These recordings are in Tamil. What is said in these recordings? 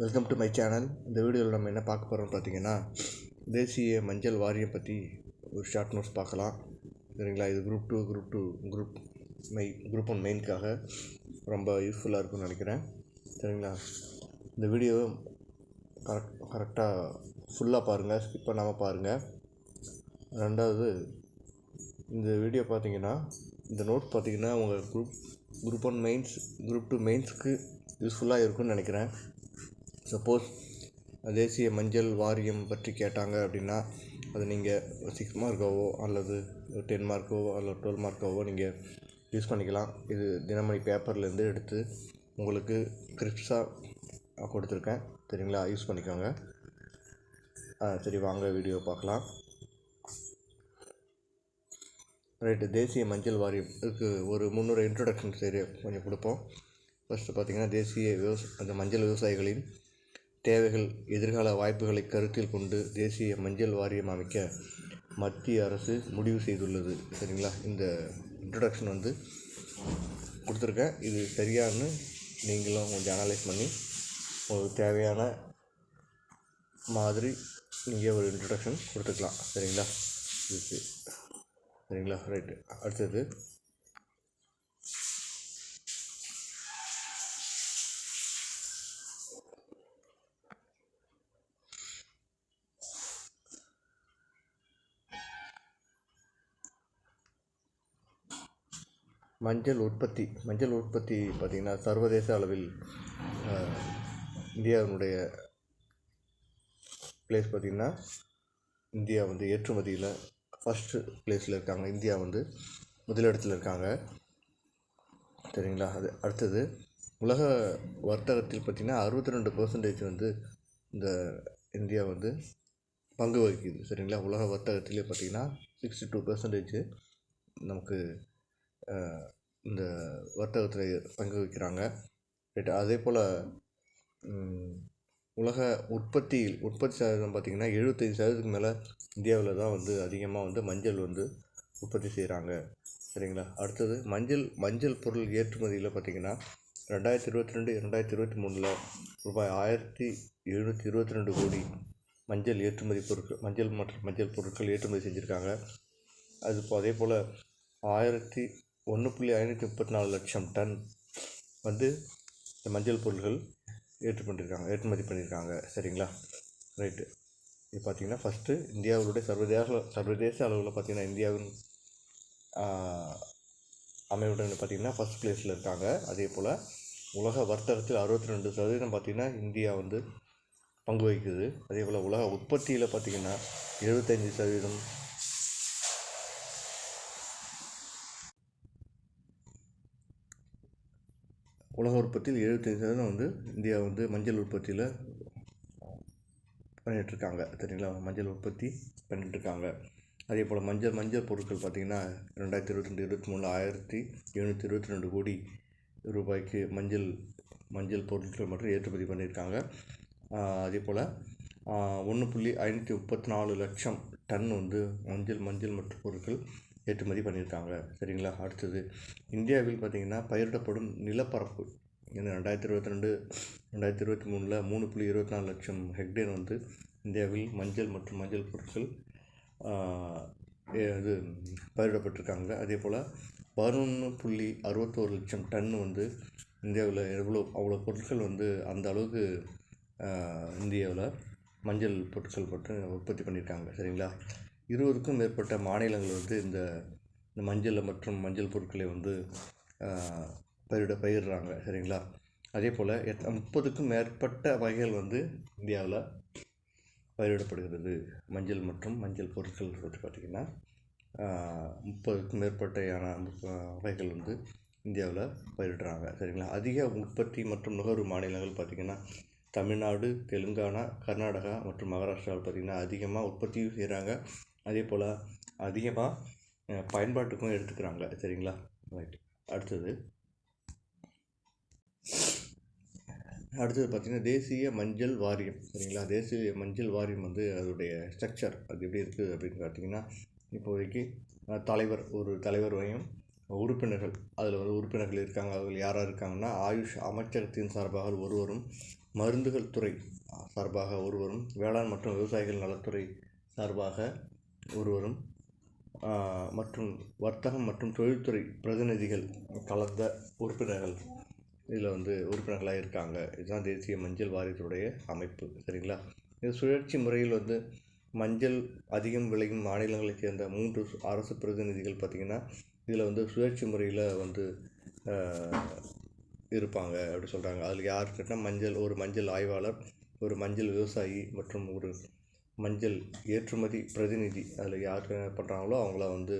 வெல்கம் டு மை சேனல் இந்த வீடியோவில் நம்ம என்ன பார்க்க போகிறோம்னு பார்த்தீங்கன்னா தேசிய மஞ்சள் வாரியம் பற்றி ஒரு ஷார்ட் நோட்ஸ் பார்க்கலாம். சரிங்களா? இது group two group two group my group one மெயினுக்காக ரொம்ப யூஸ்ஃபுல்லாக இருக்கும்னு நினைக்கிறேன். சரிங்களா? இந்த வீடியோ கரெக்ட் கரெக்டாக ஃபுல்லாக பாருங்கள் ஸ்கிப் பண்ணாமல் பாருங்கள் ரெண்டாவது இந்த வீடியோ பார்த்தீங்கன்னா இந்த நோட் பார்த்தீங்கன்னா உங்கள் group group one mains group two மெயின்ஸ்க்கு யூஸ்ஃபுல்லாக இருக்கும்னு நினைக்கிறேன். சப்போஸ் தேசிய மஞ்சள் வாரியம் பற்றி கேட்டாங்க அப்படின்னா அது நீங்கள் சிக்ஸ் மார்க்காவோ அல்லது டென் மார்க்கோ அல்லது டுவெல் மார்க்காவோ நீங்கள் யூஸ் பண்ணிக்கலாம். இது தினமணி பேப்பர்லேருந்து எடுத்து உங்களுக்கு கிரிப்ஸாக கொடுத்துருக்கேன். சரிங்களா? யூஸ் பண்ணிக்கோங்க. ஆ சரி வாங்க வீடியோ பார்க்கலாம். ரைட்டு தேசிய மஞ்சள் வாரியம். இதுக்கு ஒரு முந்நூறு இன்ட்ரொடக்ஷன் சரி கொஞ்சம் கொடுப்போம். ஃபஸ்ட்டு பார்த்திங்கன்னா தேசிய விவச அந்த மஞ்சள் விவசாயிகளின் தேவைகள் எதிர்கால வாய்ப்புகளை கருத்தில் கொண்டு தேசிய மஞ்சள் வாரியம் அமைக்க மத்திய அரசு முடிவு செய்துள்ளது. சரிங்களா? இந்த இன்ட்ரொடக்ஷன் வந்து கொடுத்துருக்கேன். இது சரியானு நீங்களும் கொஞ்சம் அனலைஸ் பண்ணி உங்களுக்கு தேவையான மாதிரி நீங்கள் ஒரு இன்ட்ரொடக்ஷன் கொடுத்துக்கலாம். சரிங்களா? இதுக்கு. சரிங்களா? ரைட்டு அடுத்தது மஞ்சள் உற்பத்தி மஞ்சள் உற்பத்தி பார்த்திங்கன்னா சர்வதேச அளவில் இந்தியாவினுடைய பிளேஸ் பார்த்திங்கன்னா இந்தியா வந்து ஏற்றுமதியில் ஃபஸ்ட்டு பிளேஸில் இருக்காங்க. இந்தியா வந்து முதலிடத்தில் இருக்காங்க. சரிங்களா? அது அடுத்தது உலக வர்த்தகத்தில் பார்த்திங்கன்னா அறுபத்தி ரெண்டு பர்சன்டேஜ் வந்து இந்த இந்தியா வந்து பங்கு வகிக்குது. சரிங்களா? உலக வர்த்தகத்திலே பார்த்திங்கன்னா சிக்ஸ்டி டூ பர்சன்டேஜ் நமக்கு இந்த வர்த்தகத்தில் பங்கு வகிக்கிறாங்க ரைட் அதே போல் உலக உற்பத்தியில் உற்பத்தி சதவீதம் பார்த்திங்கன்னா எழுபத்தஞ்சி சதவீதத்துக்கு மேலே இந்தியாவில் தான் வந்து அதிகமாக வந்து மஞ்சள் வந்து உற்பத்தி செய்கிறாங்க சரிங்களா? அடுத்தது மஞ்சள் மஞ்சள் பொருள் ஏற்றுமதியில் பார்த்திங்கன்னா ரெண்டாயிரத்தி இருபத்தி ரெண்டு ரெண்டாயிரத்தி இருபத்தி மூணில் ரூபாய் ஆயிரத்தி எழுநூற்றி இருபத்தி ரெண்டு கோடி மஞ்சள் ஏற்றுமதி பொருட்கள் மஞ்சள் மற்றும் மஞ்சள் பொருட்கள் ஏற்றுமதி செஞ்சுருக்காங்க. அது இப்போ அதே போல் ஆயிரத்தி ஒன்று புள்ளி ஐநூற்றி முப்பத்தி நாலு லட்சம் டன் வந்து இந்த மஞ்சள் பொருட்கள் ஏற்று பண்ணியிருக்காங்க ஏற்றுமதி பண்ணியிருக்காங்க. சரிங்களா? ரைட்டு இது பார்த்திங்கன்னா ஃபஸ்ட்டு இந்தியாவுடைய சர்வதேச சர்வதேச அளவில் பார்த்திங்கன்னா இந்தியாவின் அமைவுடன் பார்த்திங்கன்னா ஃபஸ்ட் பிளேஸில் இருக்காங்க. அதே போல் உலக வர்த்தகத்தில் அறுபத்தி ரெண்டு சதவீதம் பார்த்திங்கன்னா இந்தியா வந்து பங்கு வகிக்குது. அதே போல் உலக உற்பத்தியில் பார்த்திங்கன்னா எழுபத்தஞ்சி சதவீதம் உலக உற்பத்தியில் எழுபத்தஞ்சி சதவீதம் வந்து இந்தியா வந்து மஞ்சள் உற்பத்தியில் பண்ணிகிட்ருக்காங்க சரிங்களா மஞ்சள் உற்பத்தி பண்ணிகிட்ருக்காங்க அதே போல் மஞ்சள் மஞ்சள் பொருட்கள் பார்த்திங்கன்னா ரெண்டாயிரத்தி இருபத்தி ரெண்டு இருபத்தி மூணு ஆயிரத்தி எழுநூற்றி இருபத்தி ரெண்டு கோடி ரூபாய்க்கு மஞ்சள் மஞ்சள் பொருட்கள் மற்றும் ஏற்றுமதி பண்ணியிருக்காங்க. அதே போல் ஒன்று புள்ளி ஐநூற்றி முப்பத்தி நாலு லட்சம் டன் வந்து மஞ்சள் மஞ்சள் மற்றும் பொருட்கள் ஏற்றுமதி பண்ணியிருக்காங்க. சரிங்களா? அடுத்தது இந்தியாவில் பார்த்திங்கன்னா பயிரிடப்படும் நிலப்பரப்பு. இந்த ரெண்டாயிரத்தி இருபத்தி ரெண்டு ரெண்டாயிரத்தி இருபத்தி மூணில் மூணு புள்ளி இருபத்தி நாலு லட்சம் ஹெக்டேர் வந்து இந்தியாவில் மஞ்சள் மற்றும் மஞ்சள் பொருட்கள் ஏ- இது பயிரிடப்பட்டிருக்காங்க. அதே போல் பதினொன்று புள்ளி அறுபத்தோரு லட்சம் டன் வந்து இந்தியாவில் எவ்வளோ அவ்வளோ பொருட்கள் வந்து அந்த அளவுக்கு இந்தியாவில் மஞ்சள் பொருட்கள் மட்டும் உற்பத்தி பண்ணியிருக்காங்க. சரிங்களா? இருபதுக்கும் மேற்பட்ட மாநிலங்கள் வந்து இந்த இந்த மஞ்சள் மற்றும் மஞ்சள் பொருட்களை வந்து பயிரிட பயிரிடுறாங்க சரிங்களா? அதே போல் எத் முப்பதுக்கும் மேற்பட்ட வகைகள் வந்து இந்தியாவில் பயிரிடப்படுகிறது. மஞ்சள் மற்றும் மஞ்சள் பொருட்கள் வந்து பார்த்திங்கன்னா முப்பதுக்கும் மேற்பட்டையான வகைகள் வந்து இந்தியாவில் பயிரிடுறாங்க. சரிங்களா? அதிக உற்பத்தி மற்றும் நுகர்வு மாநிலங்கள் பார்த்திங்கன்னா தமிழ்நாடு தெலுங்கானா கர்நாடகா மற்றும் மகாராஷ்டிராவில் பார்த்திங்கன்னா அதிகமாக உற்பத்தியும் செய்கிறாங்க அதே போல் அதிகமாக பயன்பாட்டுக்கும் எடுத்துக்கிறாங்க. சரிங்களா? ரைட் அடுத்தது. அடுத்தது பார்த்திங்கன்னா தேசிய மஞ்சள் வாரியம். சரிங்களா? தேசிய மஞ்சள் வாரியம் வந்து அதோடைய ஸ்ட்ரக்சர் அது எப்படி இருக்குது அப்படின்னு பார்த்தீங்கன்னா இப்போதைக்கு தலைவர் ஒரு தலைவரையும் உறுப்பினர்கள் அதில் வந்து உறுப்பினர்கள் இருக்காங்க. அவர்கள் யாராக இருக்காங்கன்னா ஆயுஷ் அமைச்சகத்தின் சார்பாக ஒருவரும் மருந்துகள் துறை சார்பாக ஒருவரும் வேளாண் மற்றும் விவசாயிகள் நலத்துறை சார்பாக ஒருவரும் மற்றும் வர்த்தகம் மற்றும் தொழில்துறை பிரதிநிதிகள் கலந்த உறுப்பினர்கள். இதில் வந்து உறுப்பினர்களாக இருக்காங்க. இதுதான் தேசிய மஞ்சள் வாரியத்துடைய அமைப்பு சரிங்களா? இது சுழற்சி முறையில் வந்து மஞ்சள் அதிகம் விளையும் மாநிலங்களைச் சேர்ந்த மூன்று அரசு பிரதிநிதிகள் பார்த்திங்கன்னா இதில் வந்து சுழற்சி முறையில் வந்து இருப்பாங்க அப்படி சொல்கிறாங்க அதில் யார் கேட்டால் மஞ்சள் ஒரு மஞ்சள் ஆய்வாளர் ஒரு மஞ்சள் விவசாயி மற்றும் ஒரு மஞ்சள் ஏற்றுமதி பிரதிநிதி அதில் யார் பண்ணுறாங்களோ அவங்கள வந்து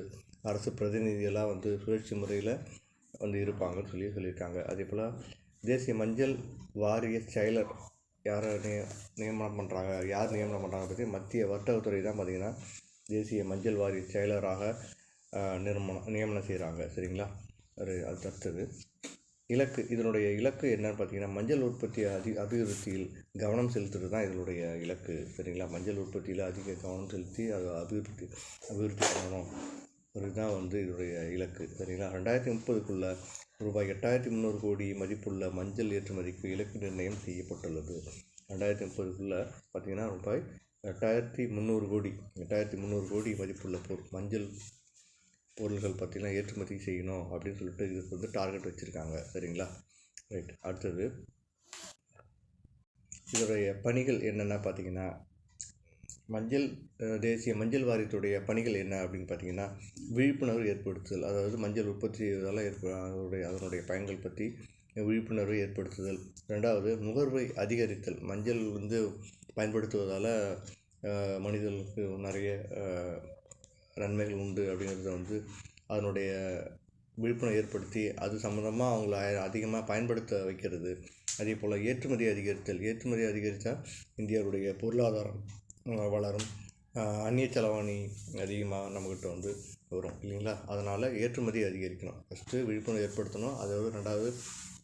அரசு பிரதிநிதியெல்லாம் வந்து சுழற்சி முறையில் வந்து இருப்பாங்கன்னு சொல்லி சொல்லியிருக்காங்க. அதே போல் தேசிய மஞ்சள் வாரிய செயலர் யாரை நிய நியமனம் பண்ணுறாங்க? யார் நியமனம் பண்ணுறாங்க பற்றி மத்திய வர்த்தகத்துறை தான் பார்த்திங்கன்னா தேசிய மஞ்சள் வாரிய செயலராக நிர்மணம் நியமனம் நியமனம் செய்கிறாங்க. சரிங்களா? ஒரு அது அடுத்தது. இலக்கு இதனுடைய இலக்கு என்னன்னு பார்த்தீங்கன்னா மஞ்சள் உற்பத்தி அதி அபிவிருத்தியில் கவனம் செலுத்துறது தான் இதனுடைய இலக்கு. சரிங்களா? மஞ்சள் உற்பத்தியில் அதிக கவனம் செலுத்தி அதை அபிவிருத்தி அபிவிருத்தி பண்ணணும். இதுதான் வந்து இதனுடைய இலக்கு. சரிங்களா? ரெண்டாயிரத்தி முப்பதுக்குள்ளே ரூபாய் எட்டாயிரத்தி முந்நூறு கோடி மதிப்புள்ள மஞ்சள் ஏற்றுமதிக்கு இலக்கு நிர்ணயம் செய்யப்பட்டுள்ளது. ரெண்டாயிரத்தி முப்பதுக்குள்ளே பார்த்தீங்கன்னா ரூபாய் எட்டாயிரத்தி முந்நூறு கோடி எட்டாயிரத்தி முந்நூறு கோடி மதிப்புள்ள பொருள் மஞ்சள் பொருள்கள் பார்த்தீங்கன்னா ஏற்றுமதி செய்யணும் அப்படின்னு சொல்லிட்டு இதுக்கு வந்து டார்கெட் வச்சுருக்காங்க. சரிங்களா? ரைட் அடுத்தது இதனுடைய பணிகள் என்னென்னா பார்த்தீங்கன்னா மஞ்சள் தேசிய மஞ்சள் வாரியத்துடைய பணிகள் என்ன அப்படின்னு பார்த்தீங்கன்னா விழிப்புணர்வு ஏற்படுத்துதல். அதாவது மஞ்சள் உற்பத்தி உற்பத்தியால் ஏற்ப அதனுடைய அதனுடைய பயன்கள் பற்றி விழிப்புணர்வு ஏற்படுத்துதல். ரெண்டாவது நுகர்வை அதிகரித்தல். மஞ்சள் வந்து பயன்படுத்துவதால் மனிதர்களுக்கு நிறைய நன்மைகள் உண்டு அப்படிங்கிறத வந்து அதனுடைய விழிப்புணர்வு ஏற்படுத்தி அது சம்மந்தமாக அவங்கள அதிகமாக பயன்படுத்த வைக்கிறது. அதே போல் ஏற்றுமதி அதிகரித்தல். ஏற்றுமதி அதிகரித்தால் இந்தியாவுடைய பொருளாதாரம் வளரும். அந்நிய செலவாணி அதிகமாக நம்மக்கிட்ட வந்து வரும் இல்லைங்களா? அதனால் ஏற்றுமதி அதிகரிக்கணும். ஃபஸ்ட்டு விழிப்புணர்வு ஏற்படுத்தணும். அதாவது ரெண்டாவது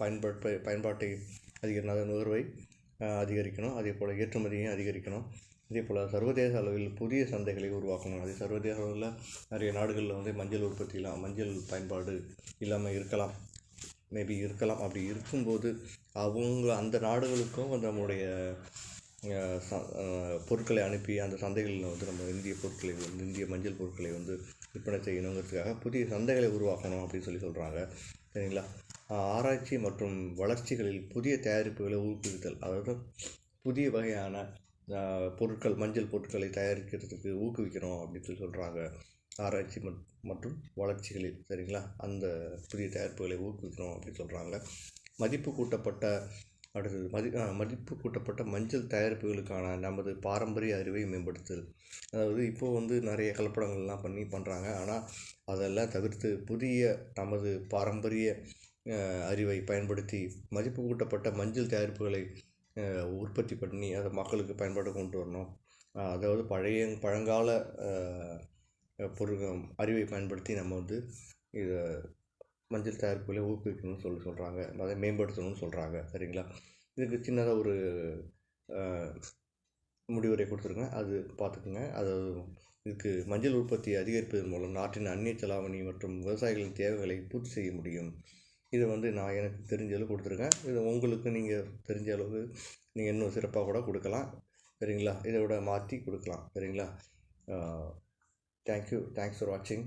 பயன்பாட்டு பயன்பாட்டை அதிகரிக்கணும். நுகர்வை அதிகரிக்கணும். அதே போல் ஏற்றுமதியும் அதிகரிக்கணும். அதே போல் சர்வதேச அளவில் புதிய சந்தைகளை உருவாக்கணும். அது சர்வதேச அளவில் நிறைய நாடுகளில் வந்து மஞ்சள் உற்பத்தியெலாம் மஞ்சள் பயன்பாடு இல்லாமல் இருக்கலாம். மேபி இருக்கலாம். அப்படி இருக்கும்போது அவங்க அந்த நாடுகளுக்கும் வந்து நம்மளுடைய ச- பொருட்களை அனுப்பி அந்த சந்தைகளில் வந்து நம்ம இந்திய பொருட்களை வந்து இந்திய மஞ்சள் பொருட்களை வந்து விற்பனை செய்யணுங்கிறதுக்காக புதிய சந்தைகளை உருவாக்கணும் அப்படின்னு சொல்லி சொல்கிறாங்க சரிங்களா? ஆராய்ச்சி மற்றும் வளர்ச்சிகளில் புதிய தயாரிப்புகளை ஊக்குவித்தல். அதாவது புதிய வகையான பொருட்கள் மஞ்சள் பொருட்களை தயாரிக்கிறதுக்கு ஊக்குவிக்கணும் அப்படின்னு சொல்லி சொல்கிறாங்க ஆராய்ச்சி மற்றும் வளர்ச்சிகளில் சரிங்களா? அந்த புதிய தயாரிப்புகளை ஊக்குவிக்கணும் அப்படின்னு சொல்கிறாங்க மதிப்பு கூட்டப்பட்ட அடுத்தது மதி மதிப்பு கூட்டப்பட்ட மஞ்சள் தயாரிப்புகளுக்கான நமது பாரம்பரிய அறிவை மேம்படுத்துதல். அதாவது இப்போது வந்து நிறைய கலப்படங்கள்லாம் பண்ணி பண்ணுறாங்க ஆனால் அதெல்லாம் தவிர்த்து புதிய நமது பாரம்பரிய அறிவை பயன்படுத்தி மதிப்பு கூட்டப்பட்ட மஞ்சள் தயாரிப்புகளை உற்பத்தி பண்ணி அதை மக்களுக்கு பயன்பாடு கொண்டு வரணும். அதாவது பழைய பழங்கால பொருள் அறிவை பயன்படுத்தி நம்ம வந்து இதை மஞ்சள் தயாரிப்புகளை ஊக்குவிக்கணும்னு சொல்லி சொல்கிறாங்க அதை மேம்படுத்தணும்னு சொல்கிறாங்க சரிங்களா? இதுக்கு சின்னதாக ஒரு முடிவுரை கொடுத்துருங்க. அது பார்த்துக்குங்க. அது இதுக்கு மஞ்சள் உற்பத்தியை அதிகரிப்பதன் மூலம் நாட்டின் அந்நிய செலாவணி மற்றும் விவசாயிகளின் தேவைகளை பூர்த்தி செய்ய முடியும். இதை வந்து நான் எனக்கு தெரிஞ்ச அளவு கொடுத்துருக்கேன் இது உங்களுக்கு நீங்கள் தெரிஞ்ச அளவுக்கு நீங்கள் இன்னும் சிறப்பாக கூட கொடுக்கலாம். சரிங்களா? இதை விட மாற்றி கொடுக்கலாம். சரிங்களா? தேங்க்யூ தேங்க்ஸ் ஃபார் வாட்சிங்